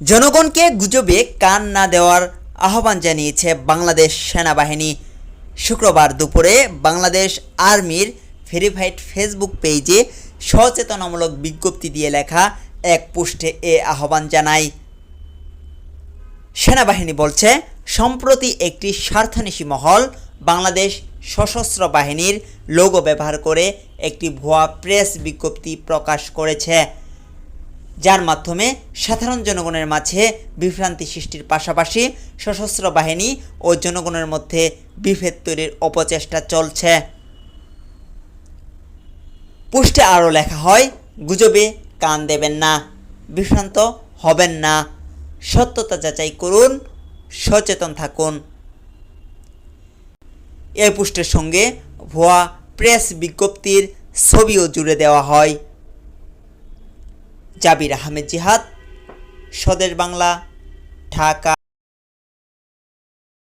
জনগণকে গুজবে কান না দেওয়ার আহ্বান জানিয়েছে বাংলাদেশ সেনাবাহিনী। শুক্রবার দুপুরে বাংলাদেশ আর্মির ভেরিফাইড ফেসবুক পেজে সচেতনামূলক বিজ্ঞপ্তি দিয়ে লেখা এক পোস্টে এ আহ্বান জানায়। সেনাবাহিনী বলছে, সম্প্রতি একটি স্বার্থান্বেষী মহল বাংলাদেশ সশস্ত্র বাহিনীর লোগো ব্যবহার করে একটি ভুয়া প্রেস বিজ্ঞপ্তি প্রকাশ করেছে। যার মাধ্যমে সাধারণ জনগণের মাঝে বিভ্রান্তি সৃষ্টির পাশাপাশি সশস্ত্র বাহিনী ও জনগণের মধ্যে বিভেদ তৈরির অপচেষ্টা চলছে। পোস্টে আরও লেখা হয়, গুজবে কান দেবেন না, বিভ্রান্ত হবেন না, সত্যতা যাচাই করুন, সচেতন থাকুন। এই পোস্টের সঙ্গে ভুয়া প্রেস বিজ্ঞপ্তির ছবিও জুড়ে দেওয়া হয়। জাবির আহমেদ জিহাদ স্বদেশ বাংলা ঢাকা।